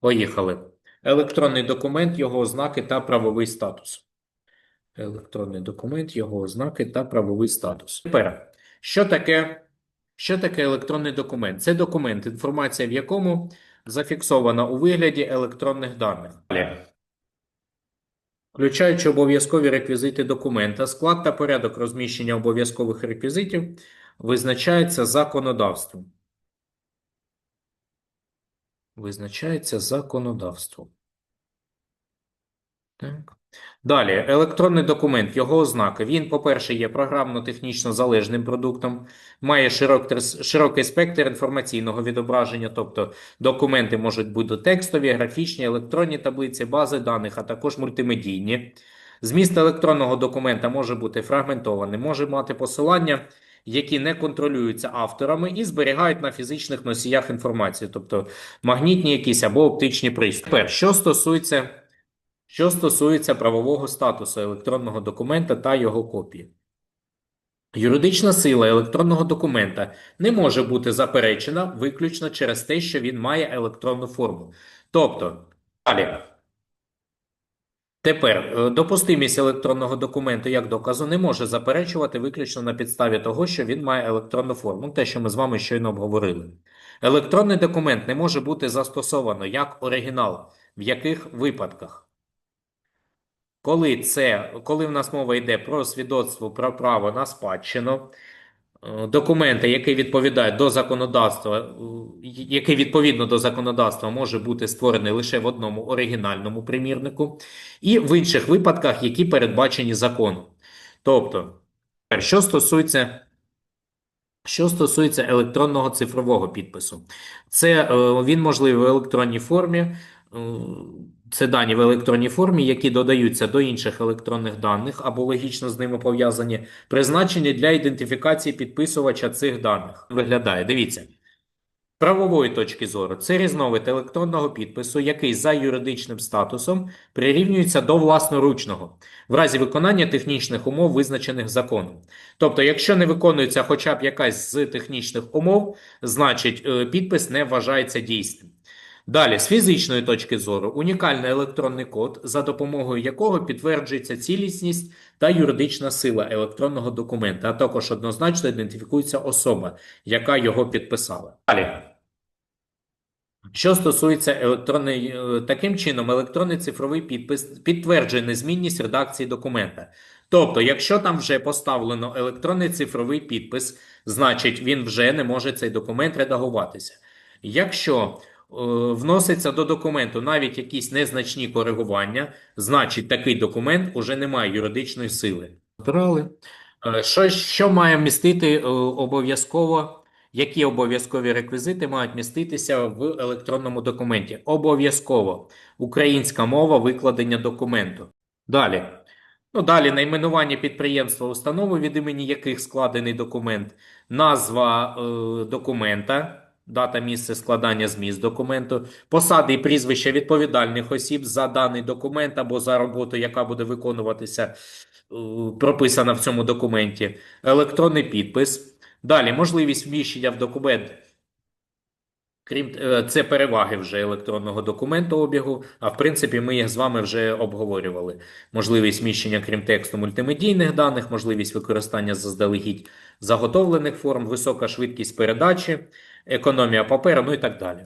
Поїхали. Електронний документ, його ознаки та правовий статус. Електронний документ, його ознаки та правовий статус. Тепер, що таке, що таке електронний документ? Це документ, інформація в якому зафіксована у вигляді електронних даних. Включаючи обов'язкові реквізити документа, склад та порядок розміщення обов'язкових реквізитів визначається законодавством. Визначається законодавством. Так. Далі, електронний документ, його ознаки. Він, по-перше, є програмно-технічно залежним продуктом, має широк, широкий спектр інформаційного відображення, тобто документи можуть бути текстові, графічні, електронні таблиці, бази даних, а також мультимедійні. Зміст електронного документа може бути фрагментований, може мати посилання, які не контролюються авторами і зберігають на фізичних носіях інформації, тобто магнітні якісь або оптичні пристрої. Тепер, що стосується. Що стосується правового статусу електронного документа та його копії. Юридична сила електронного документа не може бути заперечена виключно через те, що він має електронну форму. Тобто, далі. Тепер е, допустимість електронного документу як доказу не може заперечувати виключно на підставі того, що він має електронну форму, те, що ми з вами щойно обговорили. Електронний документ не може бути застосовано як оригінал. В яких випадках? Коли це, коли в нас мова йде про свідоцтво про право на спадщину, е, документи, які відповідають до законодавства, е, який відповідно до законодавства може бути створений лише в одному оригінальному примірнику, і в інших випадках, які передбачені законом. Тобто, що стосується. Що стосується електронного цифрового підпису, це е, він можливий в електронній формі. Це дані в електронній формі, які додаються до інших електронних даних або логічно з ними пов'язані, призначені для ідентифікації підписувача цих даних. Виглядає, дивіться. Правової точки зору, це різновид електронного підпису, який за юридичним статусом прирівнюється до власноручного в разі виконання технічних умов, визначених законом. Тобто, якщо не виконується хоча б якась з технічних умов, значить е, підпис не вважається дійсним. Далі, з фізичної точки зору, унікальний електронний код, за допомогою якого підтверджується цілісність та юридична сила електронного документа, а також однозначно ідентифікується особа, яка його підписала. Далі. Що стосується електронної, е, таким чином, електронний цифровий підпис підтверджує незмінність редакції документа. Тобто, якщо там вже поставлено електронний цифровий підпис, значить він вже не може цей документ редагуватися. Якщо вноситься до документу навіть якісь незначні коригування, значить такий документ уже не має юридичної сили. Е, Що, що має містити е, обов'язково? Які обов'язкові реквізити мають міститися в електронному документі? Обов'язково українська мова викладення документу. Далі. Ну, далі найменування підприємства, установи, від імені яких складений документ, назва е, документа, дата місце складання зміст документу, посади і прізвища відповідальних осіб за даний документ або за роботу, яка буде виконуватися, е, прописана в цьому документі, електронний підпис. Далі, можливість вміщення в документ. Крім е, це переваги вже електронного документообігу, а в принципі ми їх з вами вже обговорювали. Можливість вміщення, крім тексту, мультимедійних даних, можливість використання заздалегідь заготовлених форм, висока швидкість передачі, економія паперу, ну і так далі.